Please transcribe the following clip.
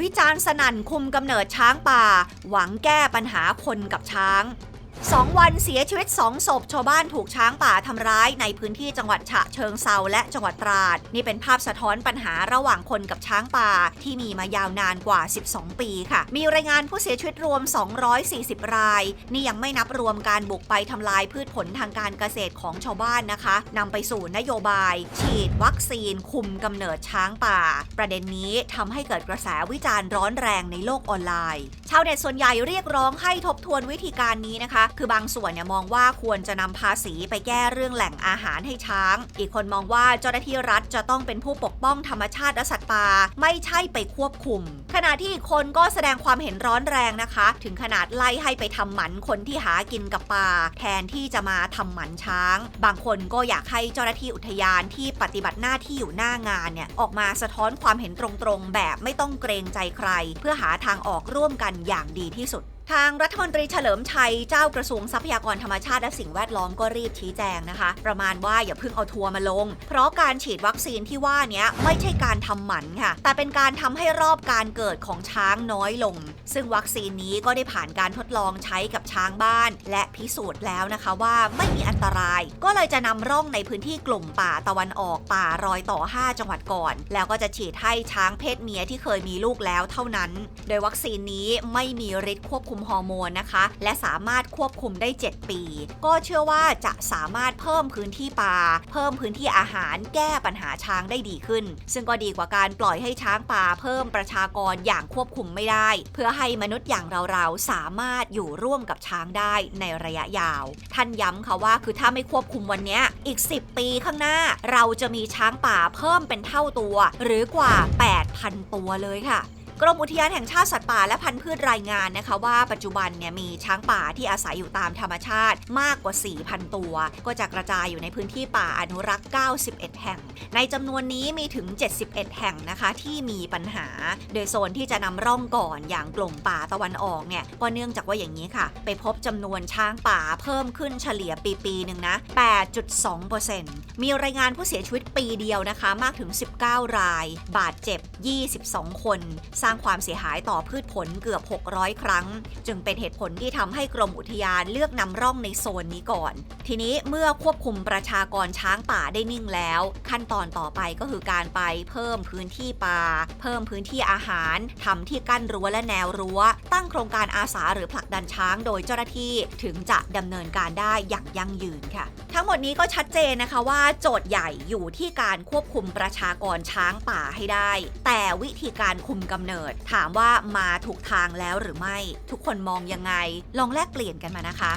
วิจารณ์สนั่นคุมกำเนิดช้างป่า หวังแก้ปัญหาคนกับช้าง สองวันเสียชีวิตสองศพ ชาวบ้านถูกช้างป่าทำร้ายในพื้นที่จังหวัดฉะเชิงเซาและจังหวัดตราด นี่เป็นภาพสะท้อนปัญหาระหว่างคนกับช้างป่าที่มีมายาวนานกว่า 12 ปีค่ะ มีรายงานผู้เสียชีวิตรวม 240 ราย นี่ยังไม่นับรวมการบุกไปทำลายพืชผลทางการเกษตรของชาวบ้านนะคะนำไปสู่นโยบาย ฉีดวัคซีนคุมกำเนิดช้างป่า ประเด็นนี้ทำให้เกิดกระแสวิจารณ์ร้อนแรงในโลกออนไลน์ ชาวเน็ตส่วนใหญ่เรียกร้องให้ทบทวนวิธีการนี้นะคะคือบางส่วนเนี่ยมองว่าควรจะนำภาษีไปแก้เรื่องแหล่งอาหารให้ช้าง อีกคนมองว่าเจ้าหน้าที่รัฐจะต้องเป็นผู้ปกป้องธรรมชาติและสัตว์ป่าไม่ใช่ไปควบคุม ขณะที่อีกคนก็แสดงความเห็นร้อนแรงนะคะ ถึงขนาดไล่ให้ไปทำหมันคนที่หากินกับป่า แทนที่จะมาทำหมันช้าง บางคนก็อยากให้เจ้าหน้าที่อุทยานที่ปฏิบัติหน้าที่อยู่หน้างานเนี่ยออกมาสะท้อนความเห็นตรงๆ แบบไม่ต้องเกรงใจใคร เพื่อหาทางออกร่วมกันอย่างดีที่สุด ทางรัฐมนตรีเฉลิมชัยเจ้ากระทรวงทรัพยากรธรรมชาติและสิ่งแวดล้อมก็รีบชี้แจงนะคะ ประมาณว่าอย่าเพิ่งเอาทัวร์มาลง เพราะการฉีดวัคซีนที่ว่านี้ไม่ใช่การทำหมันค่ะ แต่เป็นการทำให้รอบการเกิดของช้างน้อยลง ซึ่งวัคซีนนี้ก็ได้ผ่านการทดลองใช้กับช้างบ้าน และพิสูจน์แล้วนะคะว่าไม่มีอันตราย ก็เลยจะนำร่องในพื้นที่กลุ่มป่าตะวันออกป่ารอยต่อ 5 จังหวัดก่อน แล้วก็จะฉีดให้ช้างเพศเมียที่เคยมีลูกแล้วเท่านั้น โดยวัคซีนนี้ไม่มีฤทธิ์ควบคุมฮอร์โมนนะคะ และสามารถควบคุมได้ 7 ปี ก็เชื่อว่าจะสามารถเพิ่มพื้นที่ป่า เพิ่มพื้นที่อาหารแก้ปัญหาช้างได้ดีขึ้น ซึ่งก็ดีกว่าการปล่อยให้ช้างป่าเพิ่มประชากรอย่างควบคุมไม่ได้ เพื่อให้มนุษย์อย่างเราๆสามารถอยู่ร่วมกับช้างได้ในระยะยาว ท่านย้ำค่ะว่าคือถ้าไม่ควบคุมวันนี้อีก 10 ปีข้างหน้า เราจะมีช้างป่าเพิ่มเป็นเท่าตัว หรือกว่า 8,000 ตัวเลยค่ะ กรมอุทยานแห่งชาติสัตว์ป่าและพันธุ์พืชรายงานนะคะว่าปัจจุบันเนี่ยมีช้างป่าที่อาศัยอยู่ตามธรรมชาติมากกว่า 4,000 ตัว ก็จะกระจายอยู่ในพื้นที่ป่าอนุรักษ์ 91 แห่ง ในจำนวนนี้มีถึง 71 แห่งนะคะที่มีปัญหา โดยโซนที่จะนำร่องก่อนอย่างกลุ่มป่าตะวันออกเนี่ยก็เนื่องจากว่าอย่างนี้ค่ะ ไปพบจำนวนช้างป่าเพิ่มขึ้นเฉลี่ยปีปีหนึ่งนะ 8.2%มีรายงานผู้เสียชีวิตปีเดียวนะคะมากถึง 19 ราย บาดเจ็บ 22 คนสร้างความเสียหายต่อพืชผลเกือบ 600 ครั้ง จึงเป็นเหตุผลที่ทำให้กรมอุทยานเลือกนำร่องในโซนนี้ก่อน ทีนี้เมื่อควบคุมประชากรช้างป่าได้นิ่งแล้ว ขั้นตอนต่อไปก็คือการไปเพิ่มพื้นที่ป่า เพิ่มพื้นที่อาหารทำที่กั้นรั้วและแนวรั้ว ตั้งโครงการอาสาหรือผลักดันช้างโดยเจ้าหน้าที่ถึงจะดำเนินการได้อย่างยั่งยืนค่ะ ทั้งหมดนี้ก็ชัดเจนนะคะว่าโจทย์ใหญ่อยู่ที่การควบคุมประชากรช้างป่าให้ได้ แต่วิธีการคุมกำเนิด ถามว่ามาถูกทางแล้วหรือไม่ ทุกคนมองยังไง ลองแลกเปลี่ยนกันมานะคะ